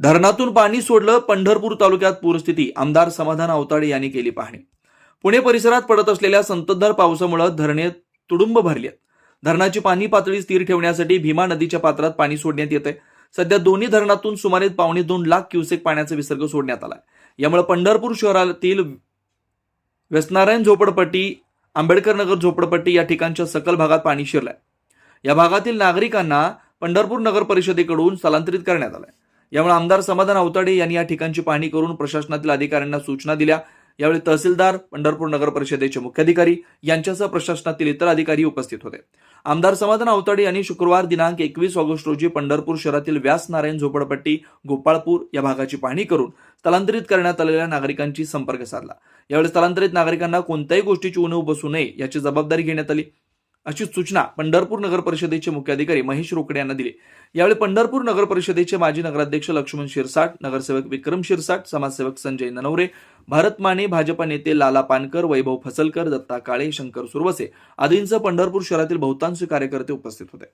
धरणातून पाणी सोडलं पंढरपूर तालुक्यात पूरस्थिती. आमदार समाधान अवताडे यांनी केली पाहणी. पुणे परिसरात पडत असलेल्या संततधार पावसामुळे धरणे तुडुंब भरली. आहेत धरणाची पाणी पातळी स्थिर ठेवण्यासाठी भीमा नदीच्या पात्रात पाणी सोडण्यात येत आहे सध्या दोन्ही धरणातून सुमारे पावणे दोन लाख क्युसेक पाण्याचा विसर्ग सोडण्यात आला यामुळे पंढरपूर शहरातील व्यसनारायण झोपडपट्टी आंबेडकर नगर झोपडपट्टी या ठिकाणच्या सकल भागात पाणी शिरलंय. या भागातील नागरिकांना पंढरपूर नगर परिषदेकडून स्थलांतरित करण्यात आलंय. यामुळे आमदार समाधान अवताडे यांनी या ठिकाणची पाहणी करून प्रशासनातील अधिकाऱ्यांना सूचना दिल्या. यावेळी तहसीलदार पंढरपूर नगर परिषदेचे मुख्याधिकारी यांच्यासह प्रशासनातील इतर अधिकारी उपस्थित होते. आमदार समाधान अवताडे यांनी शुक्रवार दिनांक एकवीस ऑगस्ट रोजी पंढरपूर शहरातील व्यास नारायण झोपडपट्टी गोपाळपूर या भागाची पाहणी करून स्थलांतरित करण्यात आलेल्या नागरिकांची संपर्क साधला. यावेळी स्थलांतरित नागरिकांना कोणत्याही गोष्टीची उणीव बसू नये याची जबाबदारी घेण्यात आली. अशी सूचना पंढरपूर नगर परिषदेचे मुख्याधिकारी महेश रोकडे यांना दिली. यावेळी पंढरपूर नगर परिषदेचे माजी नगराध्यक्ष लक्ष्मण शिरसाट नगरसेवक विक्रम शिरसाट समाजसेवक संजय ननवरे भारत माने भाजपा नेते लाला पानकर वैभव फसलकर दत्ता काळे शंकर सुरवसे आदींसह पंढरपूर शहरातील बहुतांश कार्यकर्ते उपस्थित होते.